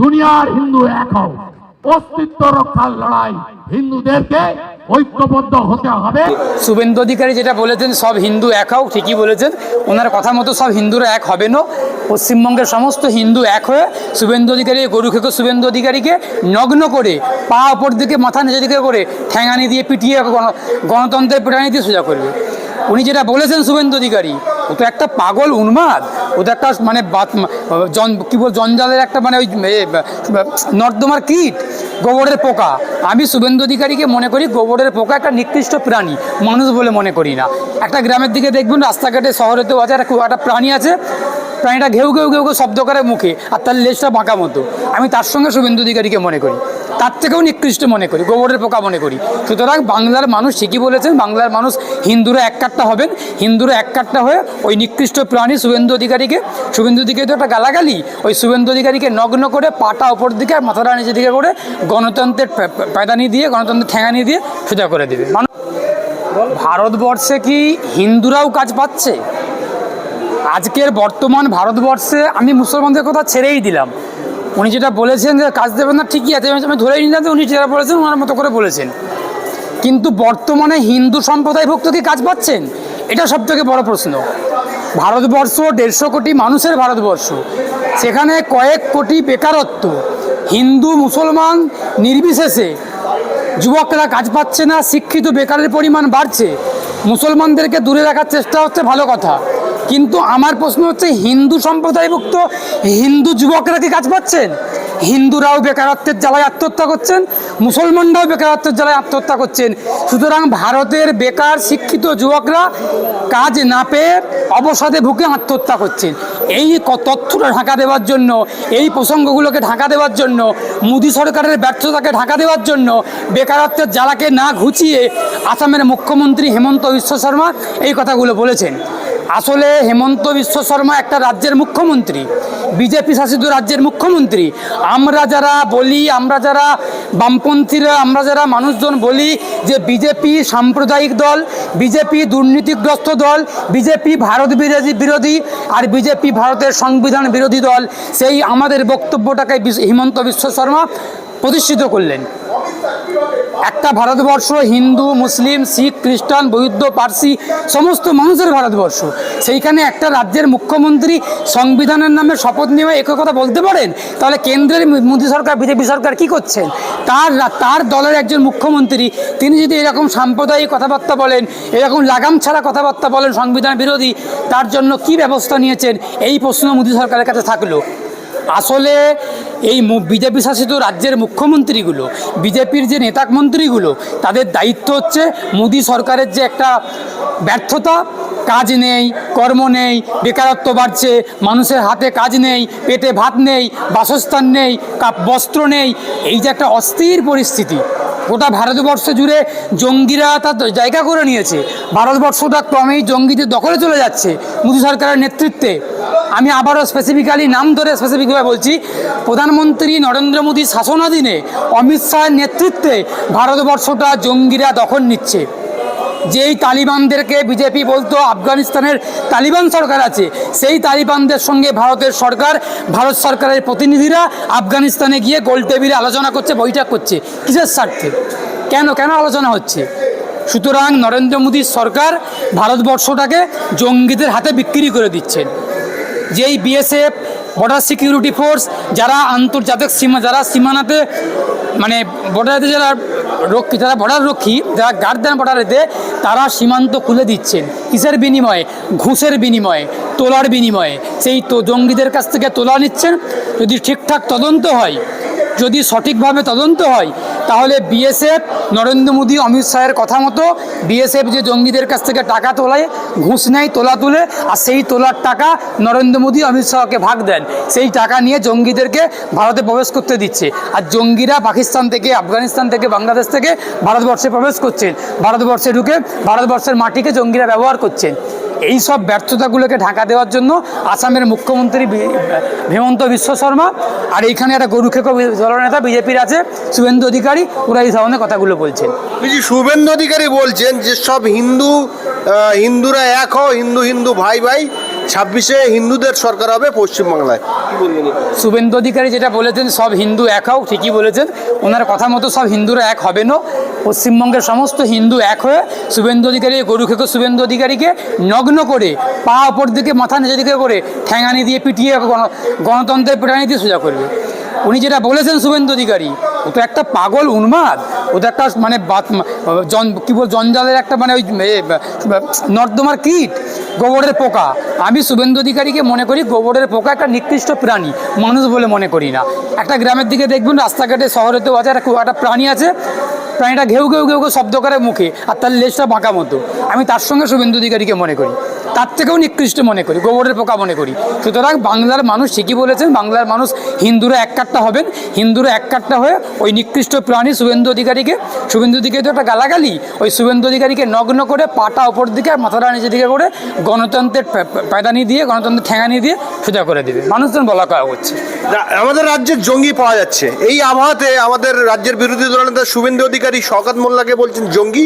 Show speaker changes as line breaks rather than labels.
দুনিয়ার হিন্দু এক হও। অস্তিত্ব রক্ষার লড়াই হিন্দুদেরকে ঐক্যবদ্ধ হতে হবে।
শুভেন্দু অধিকারী যেটা বলেছেন, সব হিন্দু এক হোক ঠিকই বলেছেন। ওনার কথা মতো সব হিন্দুরা এক হবে না পশ্চিমবঙ্গের সমস্ত হিন্দু এক হয়ে শুভেন্দু অধিকারী, গরু খেকো শুভেন্দু অধিকারীকে নগ্ন করে, পা ওপর দিকে, মাথা নিচে দিকে করে ঠ্যাঙানি দিয়ে পিটিয়ে গণতন্ত্রের পিটানি দিয়ে সোজা করবে। উনি যেটা বলেছেন শুভেন্দু অধিকারী ও তো একটা পাগল উন্মাদ। ও তো একটা মানে জন কী বল জঞ্জালের একটা মানে ওই নর্দমার কীট, গোবরের পোকা। আমি শুভেন্দু অধিকারীকে মনে করি গোবরের পোকা একটা নিকৃষ্ট প্রাণী। মানুষ বলে মনে করি না। একটা গ্রামের দিকে দেখবেন, রাস্তাঘাটে, শহরেতেও আছে, একটা একটা প্রাণী আছে। প্রাণীটা ঘেউ ঘেউ ঘেউ ঘেউ শব্দ করে মুখে, আর তার লেজটা বাঁকা মতো। আমি তার সঙ্গে শুভেন্দু অধিকারীকে মনে করি। তার থেকেও নিকৃষ্ট মনে করি, গোবরের পোকা মনে করি। সুতরাং বাংলার মানুষ ঠিকই বলেছেন, বাংলার মানুষ হিন্দুরা এক কাট্টা হবেন। হিন্দুরা এক কাট্টা হয়ে ওই নিকৃষ্ট প্রাণী শুভেন্দু অধিকারীকে, শুভেন্দু অধিকারী তো একটা গালাগালি, ওই শুভেন্দু অধিকারীকে নগ্ন করে পাটা ওপর দিকে আর মাথাটা নিচের দিকে করে গণতন্ত্রের পে- পে- দিয়ে, গণতন্ত্রের ঠেঙানি দিয়ে সোজা করে দেবে। ভারতবর্ষে কি হিন্দুরাও কাজ পাচ্ছে? আজকের বর্তমান ভারতবর্ষে আমি মুসলমানদের কথা ছেড়েই দিলাম। উনি যেটা বলেছেন যে কাজ দেবেন না, ঠিকই আছে। আমি- ধরেই নিলাম যে উনি যেটা বলেছেন, ওনার মতো করে বলেছেন। কিন্তু বর্তমানে হিন্দু সম্প্রদায়ভুক্ত কি কাজ পাচ্ছেন? এটা সব থেকে বড় প্রশ্ন। ভারতবর্ষ দেড়শো কোটি মানুষের ভারতবর্ষ। সেখানে কয়েক কোটি বেকারত্ব। হিন্দু, মুসলমান, নির্বিশেষে যুবকরা কাজ পাচ্ছে না, শিক্ষিত বেকারের পরিমাণ বাড়ছে। মুসলমানদেরকে দূরে রাখার চেষ্টা হচ্ছে, ভালো কথা। কিন্তু আমার প্রশ্ন হচ্ছে, হিন্দু সম্প্রদায়ভুক্ত হিন্দু যুবকরা কি কাজ পাচ্ছেন? হিন্দুরাও বেকারত্বের জ্বালায় আত্মহত্যা করছেন, মুসলমানরাও বেকারত্বের জ্বালায় আত্মহত্যা করছেন। সুতরাং ভারতের বেকার শিক্ষিত যুবকরা কাজ না পেয়ে অবসাদে ভুগে আত্মহত্যা করছেন। এই তথ্যটা ঢাকা দেওয়ার জন্য, এই প্রসঙ্গগুলোকে ঢাকা দেওয়ার জন্য, মোদী সরকারের ব্যর্থতাকে ঢাকা দেওয়ার জন্য, বেকারত্বের জ্বালাকে না ঘুচিয়ে আসামের মুখ্যমন্ত্রী হেমন্ত বিশ্ব শর্মা এই কথাগুলো বলেছেন। আসলে হেমন্ত বিশ্ব শর্মা একটা রাজ্যের মুখ্যমন্ত্রী, বিজেপি শাসিত রাজ্যের মুখ্যমন্ত্রী। আমরা যারা বলি, আমরা যারা বামপন্থীরা, আমরা যারা মানুষজন বলি যে বিজেপি সাম্প্রদায়িক দল, বিজেপি দুর্নীতিগ্রস্ত দল, বিজেপি ভারত বিরোধী বিরোধী আর বিজেপি ভারতের সংবিধান বিরোধী দল, সেই আমাদের বক্তব্যটাকে হিমন্ত বিশ্ব শর্মা প্রতিষ্ঠিত করলেন। একটা ভারতবর্ষ, হিন্দু, মুসলিম, শিখ, খ্রিস্টান, বৌদ্ধ, পার্সি, সমস্ত মানুষের ভারতবর্ষ। সেইখানে একটা রাজ্যের মুখ্যমন্ত্রী সংবিধানের নামে শপথ নিয়ে একই কথা বলতে পারেন? তাহলে কেন্দ্রের মোদী সরকার, বিজেপি সরকার কি করছেন? তার তার দলের একজন মুখ্যমন্ত্রী, তিনি যদি এরকম সাম্প্রদায়িক কথাবার্তা বলেন, এরকম লাগাম ছাড়া কথাবার্তা বলেন সংবিধান বিরোধী, তার জন্য কি ব্যবস্থা নিয়েছেন? এই প্রশ্ন মোদী সরকারের কাছে থাকল। আসলে এই বিজেপি শাসিত রাজ্যের মুখ্যমন্ত্রীগুলো, বিজেপির যে নেতা মন্ত্রীগুলো তাদের দায়িত্ব হচ্ছে মোদী সরকারের যে একটা ব্যর্থতা, কাজ নেই, কর্ম নেই, বেকারত্ব বাড়ছে, মানুষের হাতে কাজ নেই, পেটে ভাত নেই, বাসস্থান নেই বস্ত্র নেই, এই যে একটা অস্থির পরিস্থিতি, গোটা ভারতবর্ষ জুড়ে জঙ্গিরা তার জায়গা করে নিয়েছে ভারতবর্ষটা ক্রমেই জঙ্গিদের দখলে চলে যাচ্ছে, মোদী সরকারের নেতৃত্বে। আমি আবারও স্পেসিফিক্যালি নাম ধরে স্পেসিফিকভাবে বলছি, প্রধানমন্ত্রী নরেন্দ্র মোদীর শাসনাধীনে অমিত শাহের নেতৃত্বে ভারতবর্ষটা জঙ্গিরা দখল নিচ্ছে। যেই তালিবানদেরকে বিজেপি বলতো আফগানিস্তানের তালিবান সরকার আছে, সেই তালিবানদের সঙ্গে ভারতের সরকার, ভারত সরকারের প্রতিনিধিরা আফগানিস্তানে গিয়ে গোল টেবিলে আলোচনা করছে, বৈঠক করছে। কিসের স্বার্থে? কেন কেন আলোচনা হচ্ছে? সুতরাং নরেন্দ্র মোদীর সরকার ভারতবর্ষটাকে জঙ্গিদের হাতে বিক্রি করে দিচ্ছেন। যেই বিএসএফ বর্ডার সিকিউরিটি ফোর্স যারা আন্তর্জাতিক সীমা যারা সীমানাতে মানে বর্ডারেতে যারা রক্ষী, যারা বর্ডার রক্ষী, যারা গার্ড দেন বর্ডারেতে তারা সীমান্ত খুলে দিচ্ছেন। কিসের বিনিময়ে? ঘুষের বিনিময়ে, তোলার বিনিময়ে। সেই তো জঙ্গিদের কাছ থেকে তোলা নিচ্ছেন। যদি ঠিকঠাক তদন্ত হয়, যদি সঠিকভাবে তদন্ত হয় তাহলে বিএসএফ, নরেন্দ্র মোদী, অমিত শাহের কথা মতো বিএসএফ যে জঙ্গিদের কাছ থেকে টাকা তোলায়, ঘুষ নেয়, তোলা তুলে, আর সেই তোলার টাকা নরেন্দ্র মোদী, অমিত শাহকে ভাগ দেন। সেই টাকা নিয়ে জঙ্গিদেরকে ভারতে প্রবেশ করতে দিচ্ছে। আর জঙ্গিরা পাকিস্তান থেকে, আফগানিস্তান থেকে, বাংলাদেশ থেকে ভারতবর্ষে প্রবেশ করছেন। ভারতবর্ষে ঢুকে ভারতবর্ষের মাটিকে জঙ্গিরা ব্যবহার করছেন। এই সব ব্যর্থতাগুলোকে ঢাকা দেওয়ার জন্য আসামের মুখ্যমন্ত্রী হেমন্ত বিশ্ব শর্মা আর এইখানে একটা গরুক্ষেক নেতা বিজেপির আছে শুভেন্দু অধিকারী, ওরা এই ধরনের কথাগুলো বলছেন।
বলছি শুভেন্দু অধিকারী বলছেন যে সব হিন্দু হিন্দুরা এক হিন্দু হিন্দু ভাই ভাই ছাব্বিশে হিন্দুদের সরকার হবে পশ্চিমবাংলায়?
শুভেন্দু অধিকারী যেটা বলেছেন, সব হিন্দু এক হও, ঠিকই বলেছেন। ওনার কথা মতো সব হিন্দুরা এক হবে না। পশ্চিমবঙ্গের সমস্ত হিন্দু এক হয়ে শুভেন্দু অধিকারী গরু খেকো শুভেন্দু অধিকারীকে নগ্ন করে, পা ওপর দিকে, মাথা নিচের দিকে করে ঠ্যাঙানি দিয়ে পিটিয়ে গণ- গণতন্ত্রের পিটানি দিয়ে সোজা করবে। উনি যেটা বলেছেন, শুভেন্দু অধিকারী, ও তো একটা পাগল উন্মাদ। ও তো একটা মানে বাত- কী বল, জঞ্জালের একটা মানে ওই নর্দমার কীট। গোবরের পোকা। আমি শুভেন্দু অধিকারীকে মনে করি গোবরের পোকা একটা নিকৃষ্ট প্রাণী, মানুষ বলে মনে করি না। একটা গ্রামের দিকে দেখবেন, রাস্তাঘাটে শহরেতেও আছে, একটা একটা প্রাণী আছে, প্রাণীটা ঘেউ ঘেউ ঘেউ শব্দ করে মুখে, আর তার লেজটা বাঁকা মতো। আমি তার সঙ্গে শুভেন্দু অধিকারীকে মনে করি। তার থেকেও নিকৃষ্ট মনে করি, গোবরের পোকা মনে করি। সুতরাং বাংলার মানুষ ঠিকই বলেছেন, বাংলার মানুষ হিন্দুরা এক কাট্টা হবেন। হিন্দুরা এক কাট্টা হয়ে ওই নিকৃষ্ট প্রাণী শুভেন্দু অধিকারীকে, শুভেন্দু অধিকারী তো একটা গালাগালি, ওই শুভেন্দু অধিকারীকে নগ্ন করে পাটা ওপর দিকে আর মাথাটা নিচের দিকে করে গণতন্ত্রের পায়দানি দিয়ে, গণতন্ত্রের ঠেঙানি দিয়ে সোজা করে দেবে। মানুষজন বলা করা হচ্ছে।
আমাদের রাজ্যে জঙ্গি পাওয়া যাচ্ছে। এই আবহাওয়াতে আমাদের রাজ্যের বিরোধী দলনেতা শুভেন্দু অধিকারী শওকত মোল্লাকে বলছেন, জঙ্গি